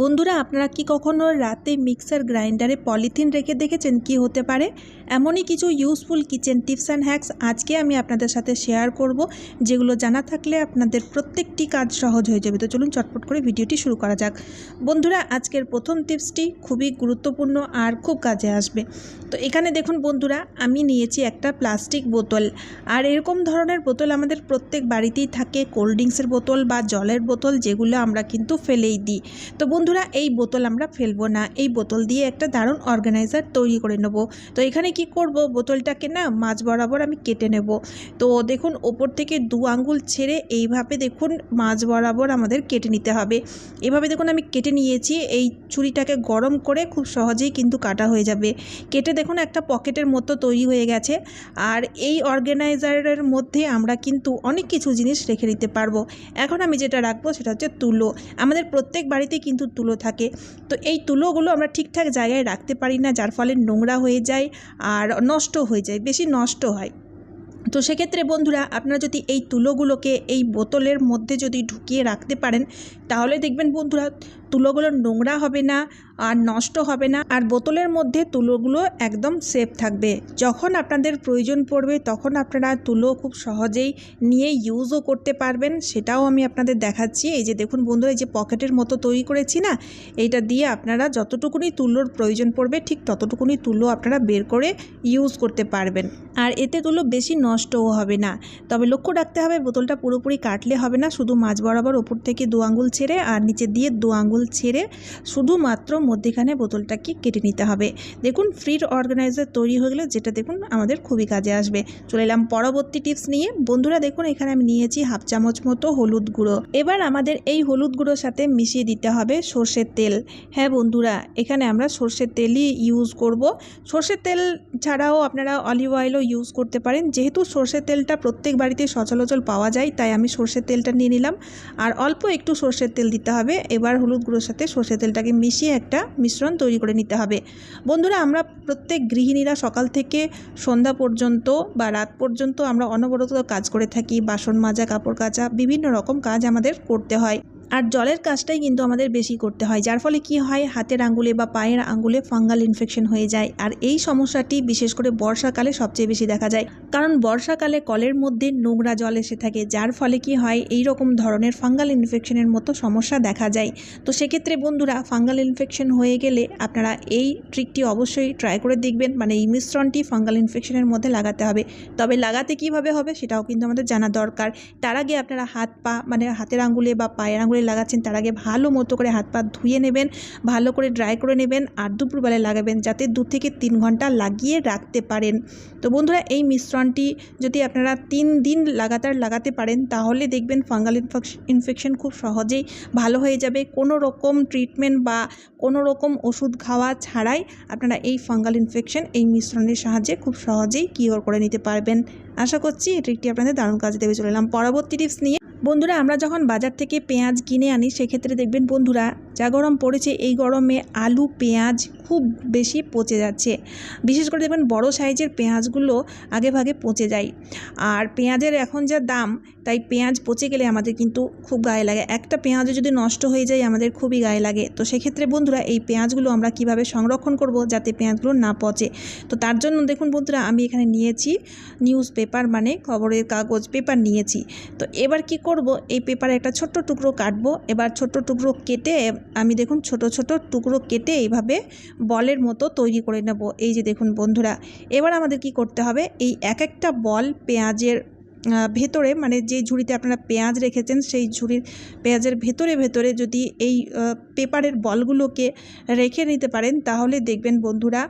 বন্ধুরা, আপনারা কি কখনো রাতে মিক্সার গ্রাইন্ডারে পলিথিন রেখে দেখেছেন কি হতে পারে? এমনই কিছু useful kitchen tips and hacks আজকে আমি আপনাদের সাথে শেয়ার করব, যেগুলো জানা থাকলে আপনাদের প্রত্যেকটি কাজ সহজ হয়ে যাবে। তো চলুন চটপট করে ভিডিওটি শুরু করা যাক। বন্ধুরা, আজকের প্রথম টিপসটি খুবই গুরুত্বপূর্ণ আর খুব কাজে আসবে। তো এখানে দেখুন বন্ধুরা, আমি নিয়েছি একটা প্লাস্টিক বোতল। আর এরকম ধরনের বোতল আমাদের প্রত্যেক বাড়িতেই থাকে। কোল্ড ড্রিঙ্কসের বোতল বা জলের বোতল যেগুলো আমরা কিন্তু ফেলেই দিই। তো বন্ধুরা, এই বোতল আমরা ফেলব না। এই বোতল দিয়ে একটা দারুণ অর্গানাইজার তৈরি করে নেব। তো এখানে কি করব? বোতলটাকে না মাছ বরাবর আমি কেটে নেব। তো দেখুন, ওপর থেকে দু আঙ্গুল ছেড়ে এইভাবে দেখুন মাছ বরাবর আমাদের কেটে নিতে হবে। এভাবে দেখুন আমি কেটে নিয়েছি। এই ছুরিটাকে গরম করে খুব সহজেই কিন্তু কাটা হয়ে যাবে। কেটে দেখুন একটা পকেটের মতো তৈরি হয়ে গেছে। আর এই অর্গানাইজারের মধ্যে আমরা কিন্তু অনেক কিছু জিনিস রেখে নিতে পারব। এখন আমি যেটা রাখব সেটা হচ্ছে তুলো। আমাদের প্রত্যেক বাড়িতে কিন্তু তুলো থাকে। তো এই তুলোগুলো আমরা ঠিকঠাক জায়গায় রাখতে পারি না, যার ফলে নোংরা হয়ে যায় আর নষ্ট হয়ে যায়, বেশি নষ্ট হয়। তো সেক্ষেত্রে বন্ধুরা, আপনারা যদি এই তুলোগুলোকে এই বোতলের মধ্যে যদি ঢুকিয়ে রাখতে পারেন, তাহলে দেখবেন বন্ধুরা তুলোগুলো নোংরা হবে না আর নষ্ট হবে না। আর বোতলের মধ্যে তুলোগুলো একদম সেফ থাকবে। যখন আপনাদের প্রয়োজন পড়বে, তখন আপনারা তুলো খুব সহজেই নিয়ে ইউজও করতে পারবেন। সেটাও আমি আপনাদের দেখাচ্ছি। এই যে দেখুন বন্ধুরা, এই যে পকেটের মতো তৈরি করেছি না, এইটা দিয়ে আপনারা যতটুকুনি তুলোর প্রয়োজন পড়বে, ঠিক ততটুকুনি তুলো আপনারা বের করে ইউজ করতে পারবেন। আর এতে তুলো বেশি নষ্টও হবে না। তবে লক্ষ্য রাখতে হবে, বোতলটা পুরোপুরি কাটলে হবে না। শুধু মাছ বরাবর ওপর থেকে দু আঙ্গুল ছেড়ে আর নিচে দিয়ে দু আঙ্গুল ছেড়ে শুধুমাত্র মধ্যেখানে বোতলটাকে কেটে নিতে হবে। দেখুন ফ্রির অর্গানাইজার তৈরি হয়ে গেলে যেটা দেখুন আমাদের খুবই কাজে আসবে। চলে এলাম পরবর্তী টিপস নিয়ে। বন্ধুরা, দেখুন, এখানে আমি নিয়েছি হাফ চামচ মতো হলুদ গুঁড়ো। এবার আমাদের এই হলুদ গুঁড়োর সাথে মিশিয়ে দিতে হবে সর্ষের তেল। হ্যাঁ বন্ধুরা, এখানে আমরা সর্ষের তেলই ইউজ করব। সর্ষের তেল ছাড়াও আপনারা অলিভ অয়েলও ইউজ করতে পারেন। যেহেতু সর্ষের তেলটা প্রত্যেক বাড়িতে সচলাচল পাওয়া যায়, তাই আমি সর্ষের তেলটা নিয়ে নিলাম। আর অল্প একটু সর্ষের তেল দিতে হবে। এবার হলুদ গুঁড়োর সাথে সর্ষের তেলটাকে মিশিয়ে একটা মিশ্রণ তৈরি করে নিতে হবে। বন্ধুরা, আমরা প্রত্যেক গৃহিণীরা সকাল থেকে সন্ধ্যা পর্যন্ত বা রাত পর্যন্ত আমরা অনবরত কাজ করে থাকি। বাসন মাজা, কাপড় কাচা, বিভিন্ন রকম কাজ আমাদের করতে হয়। আর জলের কাজটাই কিন্তু আমাদের বেশি করতে হয়, যার ফলে কি হয়? হাতের আঙ্গুলে বা পায়ের আঙ্গুলে ফাঙ্গাল ইনফেকশন হয়ে যায়। আর এই সমস্যাটি বিশেষ করে বর্ষাকালে সবচেয়ে বেশি দেখা যায়। কারণ বর্ষাকালে কলের মধ্যে নোংরা জল এসে থাকে, যার ফলে কি হয়? এই রকম ধরনের ফাঙ্গাল ইনফেকশনের মতো সমস্যা দেখা যায়। তো সেক্ষেত্রে বন্ধুরা, ফাঙ্গাল ইনফেকশন হয়ে গেলে আপনারা এই ট্রিকটি অবশ্যই ট্রাই করে দেখবেন। মানে এই মিশ্রণটি ফাঙ্গাল ইনফেকশনের মধ্যে লাগাতে হবে। তবে লাগাতে কীভাবে হবে সেটাও কিন্তু আমাদের জানা দরকার। তার আগে আপনারা হাত পা মানে হাতের আঙ্গুলে বা পায়ের আঙ্গুলে লাগাচ্ছেন, তার আগে ভালো মতো করে হাত পা ধুয়ে নেবেন, ভালো করে ড্রাই করে নেবেন আর দুপুরবেলায় লাগাবেন যাতে দু থেকে তিন ঘণ্টা লাগিয়ে রাখতে পারেন। তো বন্ধুরা, এই মিশ্রণটি যদি আপনারা তিন দিন লাগাতার লাগাতে পারেন, তাহলে দেখবেন ফাঙ্গাল ইনফেকশন খুব সহজেই ভালো হয়ে যাবে। কোনো রকম ট্রিটমেন্ট বা কোনো রকম ওষুধ খাওয়া ছাড়াই আপনারা এই ফাঙ্গাল ইনফেকশন, এই মিশ্রণের সাহায্যে খুব সহজেই কিওর করে নিতে পারবেন। আশা করছি এই ট্রিকটি আপনাদের দারুণ কাজে দেবে। চলে এলাম পরবর্তী টিপস নিয়ে। বন্ধুরা, আমরা যখন বাজার থেকে পেঁয়াজ কিনে আনি, সেক্ষেত্রে দেখবেন বন্ধুরা, যা গরম পড়েছে, এই গরমে আলু, পেঁয়াজ খুব বেশি পচে যাচ্ছে। বিশেষ করে দেখবেন বড় সাইজের পেঁয়াজগুলো আগে ভাগে পচে যায়। আর পেঁয়াজের এখন যা দাম, তাই পেঁয়াজ পচে গেলে আমাদের কিন্তু খুব গায়ে লাগে। একটা পেঁয়াজও যদি নষ্ট হয়ে যায়, আমাদের খুবই গায়ে লাগে। তো সেক্ষেত্রে বন্ধুরা, এই পেঁয়াজগুলো আমরা কীভাবে সংরক্ষণ করব যাতে পেঁয়াজগুলো না পচে? তো তার জন্য দেখুন বন্ধুরা, আমি এখানে নিয়েছি নিউজ পেপার মানে খবরের কাগজ পেপার নিয়েছি। তো এবার কি করব? এই পেপারে একটা ছোট্ট টুকরো কাটবো। এবার ছোট্ট টুকরো কেটে আমি দেখুন ছোট ছোট টুকরো কেটে এইভাবে বলের মতো তৈরি করে নেব। এই যে দেখুন বন্ধুরা, এবার আমাদের কি করতে হবে? এই এক একটা বল পেঁয়াজের ভেতরে মানে যে ঝুড়িতে আপনারা পেঁয়াজ রেখেছেন, সেই ঝুড়ির পেঁয়াজের ভেতরে ভেতরে যদি এই পেপারের বলগুলোকে রেখে নিতে পারেন, তাহলে দেখবেন বন্ধুরা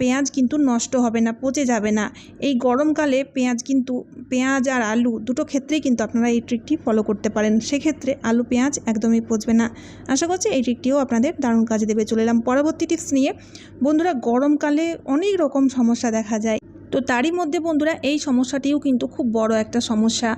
পেঁয়াজ কিন্তু নষ্ট হবে না, পচে যাবে না। এই গরমকালে পেঁয়াজ কিন্তু, পেঁয়াজ আর আলু দুটো ক্ষেত্রেই কিন্তু আপনারা এই ট্রিকটি ফলো করতে পারেন। সেক্ষেত্রে আলু, পেঁয়াজ একদমই পচবে না। আশা করছি এই ট্রিকটিও আপনাদের দারুণ কাজে দেবে। চলে এলাম পরবর্তী টিপস নিয়ে। বন্ধুরা, গরমকালে অনেক রকম সমস্যা দেখা যায়। তো তারই মধ্যে বন্ধুরা এই সমস্যাটিও কিন্তু খুব বড় একটা সমস্যা।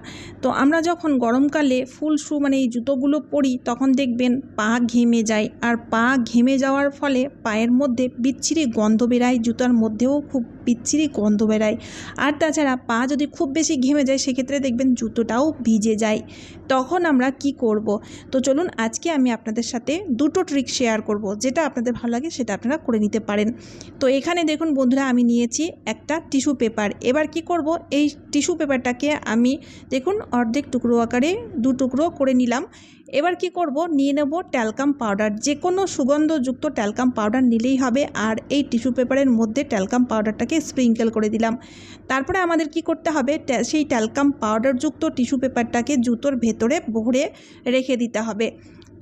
তো আমরা যখন গরমকালে ফুল শু মানে এই জুতোগুলো পরি, তখন দেখবেন পা ঘেমে যায়। আর পা ঘেমে যাওয়ার ফলে পায়ের মধ্যে বিচ্ছিরি গন্ধ বেরায়, জুতার মধ্যেও খুব বিচ্ছিরি গন্ধ বেরায় আর তাছাড়া পা যদি খুব বেশি ঘেমে যায়, সেক্ষেত্রে দেখবেন জুতোটাও ভিজে যায়। তখন আমরা কি করব? তো চলুন, আজকে আমি আপনাদের সাথে দুটো ট্রিক শেয়ার করব। যেটা আপনাদের ভালো লাগে, সেটা আপনারা করে নিতে পারেন। তো এখানে দেখুন বন্ধুরা, আমি নিয়েছি একটা টিস্যু পেপার এবার কি করব? এই টিস্যু পেপারটাকে আমি দেখুন অর্ধেক টুকরো আকারে, দু টুকরো করে নিলাম। এবার কি করব? নিয়ে নেব ট্যালকাম পাউডার। যে কোনো সুগন্ধযুক্ত ট্যালকাম পাউডার নিলেই হবে। আর এই টিস্যু পেপারের মধ্যে ট্যালকাম পাউডারটাকে স্প্রিঙ্কেল করে দিলাম। তারপরে আমাদের কি করতে হবে? সেই ট্যালকাম পাউডারযুক্ত টিস্যু পেপারটাকে জুতোর ভেতরে ভরে রেখে দিতে হবে।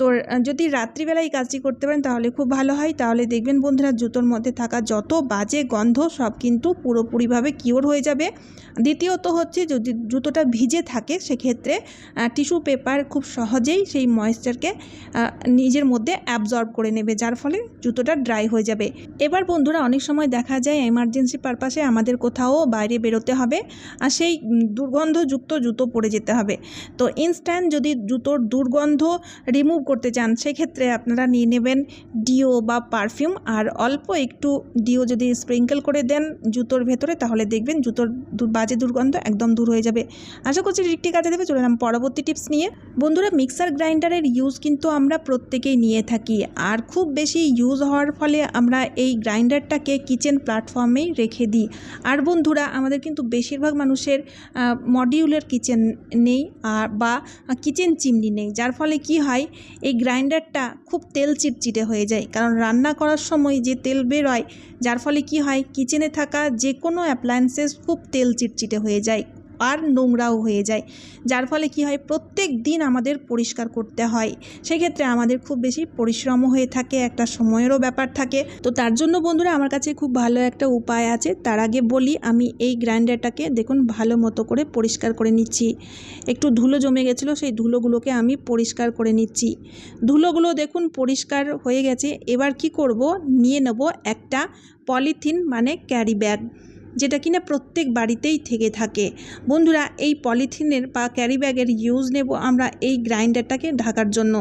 তো যদি রাত্রিবেলায় এই কাজটি করতে পারেন তাহলে খুব ভালো হয়। তাহলে দেখবেন বন্ধুরা জুতোর মধ্যে থাকা যত বাজে গন্ধ সব কিন্তু পুরোপুরিভাবে কিওর হয়ে যাবে। দ্বিতীয়ত হচ্ছে যদি জুতোটা ভিজে থাকে সেক্ষেত্রে টিস্যু পেপার খুব সহজেই সেই ময়েশ্চারকে নিজের মধ্যে অ্যাবজর্ব করে নেবে, যার ফলে জুতোটা ড্রাই হয়ে যাবে। এবার বন্ধুরা অনেক সময় দেখা যায় এমার্জেন্সি পারপাসে আমাদের কোথাও বাইরে বেরোতে হবে, আর সেই দুর্গন্ধযুক্ত জুতো পরে যেতে হবে। তো ইনস্ট্যান্ট যদি জুতোর দুর্গন্ধ রিমুভ করতে চান, সেক্ষেত্রে আপনারা নিয়ে নেবেন ডিও বা পারফিউম। আর অল্প একটু ডিও যদি স্প্রিঙ্কেল করে দেন জুতোর ভেতরে, তাহলে দেখবেন জুতোর বাজে দুর্গন্ধ একদম দূর হয়ে যাবে। আশা করছি ট্রিকটি কাজে দেবে, চলে এলাম পরবর্তী টিপস নিয়ে। বন্ধুরা, মিক্সার গ্রাইন্ডারের ইউজ কিন্তু আমরা প্রত্যেকেই নিয়ে থাকি, আর খুব বেশি ইউজ হওয়ার ফলে আমরা এই গ্রাইন্ডারটাকে কিচেন প্ল্যাটফর্মেই রেখে দিই। আর বন্ধুরা, আমাদের কিন্তু বেশিরভাগ মানুষের মডিউলার কিচেন নেই আর বা কিচেন চিমনি নেই। যার ফলে কি হয় এই গ্রাইন্ডারটা খুব তেল চিটচিটে হয়ে যায়। কারণ রান্না করার সময় যে তেল বেরোয়, যার ফলে কি হয়? কিচেনে থাকা যে কোনো অ্যাপ্লায়েন্সেস খুব তেল চিটচিটে হয়ে যায়। আর নোংরাও হয়ে যায়। যার ফলে কি হয়? প্রত্যেক দিন আমাদের পরিষ্কার করতে হয়। সেক্ষেত্রে আমাদের খুব বেশি পরিশ্রমও হয়ে থাকে, একটা সময়েরও ব্যাপার থাকে। তো তার জন্য বন্ধুরা, আমার কাছে খুব ভালো একটা উপায় আছে। তার আগে বলি, আমি এই গ্রাইন্ডারটাকে দেখুন, ভালো মতো করে পরিষ্কার করে নিচ্ছি। একটু ধুলো জমে গেছিল, সেই ধুলোগুলোকে আমি পরিষ্কার করে নিচ্ছি। ধুলোগুলো দেখুন, পরিষ্কার হয়ে গেছে। এবার কি করব? নিয়ে নেব একটা পলিথিন মানে ক্যারি ব্যাগ। যেটা কিনা প্রত্যেক বাড়িতেই থেকে থাকে। বন্ধুরা, এই পলিথিনের বা ক্যারি ব্যাগের ইউজ নেব আমরা এই গ্রাইন্ডারটাকে ঢাকার জন্য।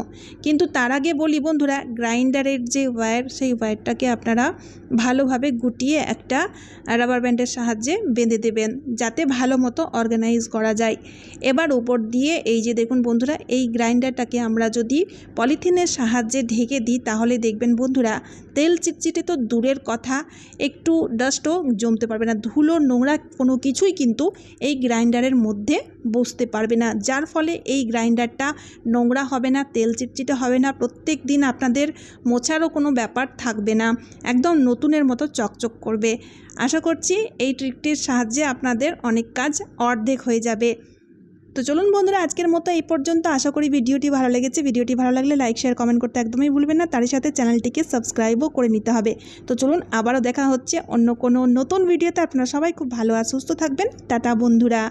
কিন্তু তার আগে বলি বন্ধুরা, গ্রাইন্ডারের যে ওয়্যার সেই ওয়্যারটাকে আপনারা ভালোভাবে গুটিয়ে একটা রাবার ব্যান্ডের সাহায্যে বেঁধে দেবেন, যাতে ভালো মতো অর্গানাইজ করা যায়। এবার উপর দিয়ে এই যে দেখুন বন্ধুরা, এই গ্রাইন্ডারটাকে আমরা যদি পলিথিনের সাহায্যে ঢেকে দিই, তাহলে দেখবেন বন্ধুরা, তেল চিটচিটে তো দূরের কথা, একটু ডাস্টও জমতে পারবে না। ধুলো নোংরা কোনো কিছুই কিন্তু এই গ্রাইন্ডারের মধ্যে বসতে পারবে না। যার ফলে এই গ্রাইন্ডারটা নোংরা হবে না, তেল চিটচিটে হবে না, প্রত্যেক দিন আপনাদের মোছারও কোনো ব্যাপার থাকবে না। একদম নতুনের মতো চকচক করবে। আশা করছি এই ট্রিকটির সাহায্যে আপনাদের অনেক কাজ অর্ধেক হয়ে যাবে। তো চলুন বন্ধুরা, আজকের মতো এই পর্যন্ত। আশা করি ভিডিওটি ভালো লেগেছে। ভিডিওটি ভালো লাগলে লাইক, শেয়ার, কমেন্ট করতে একদমই ভুলবেন না। তার সাথে চ্যানেলটিকে সাবস্ক্রাইবও করে নিতে হবে। তো চলুন, আবারও দেখা হচ্ছে অন্য কোনো নতুন ভিডিওতে। আপনারা সবাই খুব ভালো আর সুস্থ থাকবেন। টাটা বন্ধুরা।